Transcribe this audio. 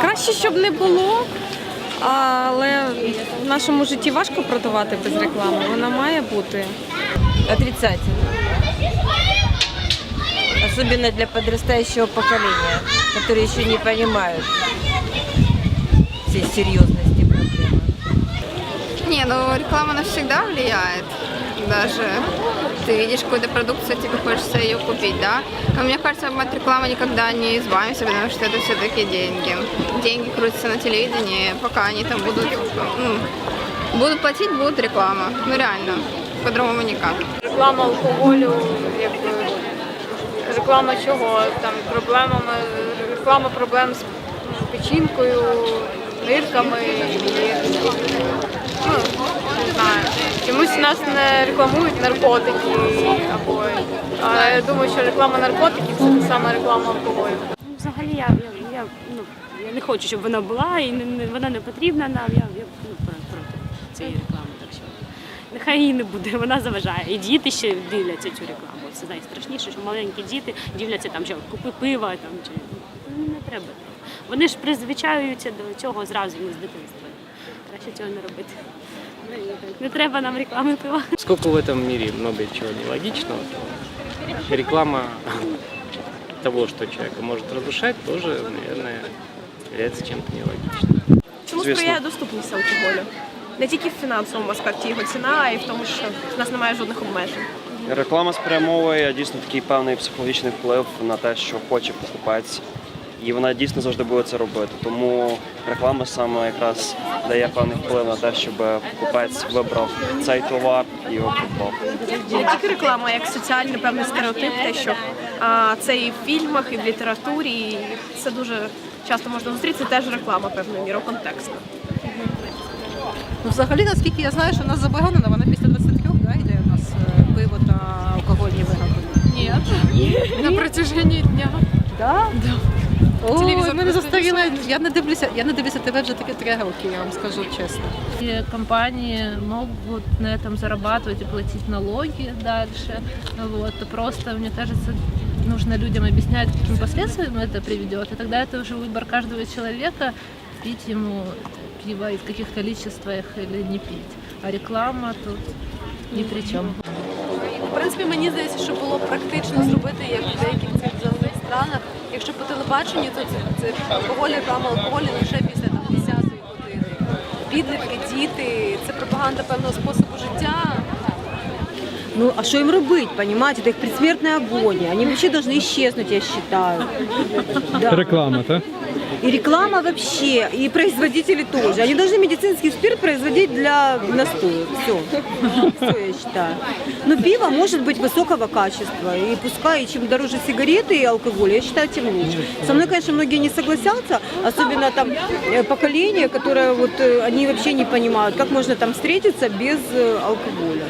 Краще, щоб не було, але в нашому житті важко продавати без реклами. Вона має бути. Отрицательно. Особенно для подрастающего поколения, которые еще не понимают всей серьезности проблемы. Не, ну реклама она всегда влияет. Даже ты видишь какую-то продукцию, тебе хочется ее купить, да? Но мне кажется, мы от рекламы никогда не избавимся, потому что это все-таки деньги. Деньги крутятся на телевидении, пока они там будут, ну, будут платить, будет реклама. Ну реально, по-другому никак. реклама алкоголю, якби реклама чого там проблемами, реклама проблем з м, печінкою, нирками і ну, не знаю. Чомусь нас не рекламують наркотики або а я думаю, що реклама наркотиків це та сама реклама алкоголю. Ну, Взагалі я, я, я, ну, я не хочу, щоб вона була, і не, не, вона не потрібна нам. Я, я ну, проти цієї реклами. Так що нехай її не буде, вона заважає. І діти ще дивляться цю рекламу. Це найстрашніше, що маленькі діти дивляться там, що купи пива там чи ну, не треба. Вони ж призвичаються до цього зразу не з дитинства. Краще цього не робити. Не треба нам реклами пива. Поскольку в этом мире много чего нелогичного, то реклама того, что человека может разрушать, тоже, наверное, является чем-то нелогичным. Чому Звісно. сприяє доступність алкоголю? Не тільки в фінансовому аспекті його ціна, а й в тому, що в нас немає жодних обмежень. Реклама спрямовує дійсно такий певний психологічний вплив на те, що хоче покупець. І вона дійсно завжди буде це робити. Тому реклама саме якраз дає певний вплив на те, щоб покупець вибрав цей товар і його придбав. Не тільки реклама, як соціальний певний стереотип, те, що а, це і в фільмах, і в літературі, і це дуже часто можна зустріти. Це теж реклама певною мірою контекстна. Ну, взагалі, наскільки я знаю, що у нас заборонена, вона після 23 да, йде у нас е, пиво та алкогольні вироби. На протяжении дня. Да? О, Телевізор мене просто заставили. Я не дивлюся, я не дивлюся тебе вже таки три роки, я вам скажу чесно. И компании могут на этом зарабатывать и платить налоги дальше. Вот. И Просто, мне кажется, нужно людям объяснять, к каким последствиям это приведет. И тогда это уже выбор каждого человека, пить ему пиво и в каких количествах или не пить. А реклама тут ни при чем. В принципі, мені здається, що було практично зробити як в деяких цивілізованих странах. Якщо по телебаченню, то це, це алкоголь, реклама алкоголю лише після там 10-ї години. Підлітки, діти, це пропаганда певного способу життя. Ну, а что им робить, понимаете? Это их предсмертная агония. Они вообще должны исчезнуть, я считаю. Да. Реклама, так? И реклама вообще, и производители тоже. Они должны медицинский спирт производить для настоя. Все. Все, я считаю. Но пиво может быть высокого качества. И пускай, чем дороже сигареты и алкоголь, я считаю, тем лучше. Со мной, конечно, многие не согласятся, особенно там э, поколение, которое вот э, они вообще не понимают, как можно там встретиться без э, алкоголя.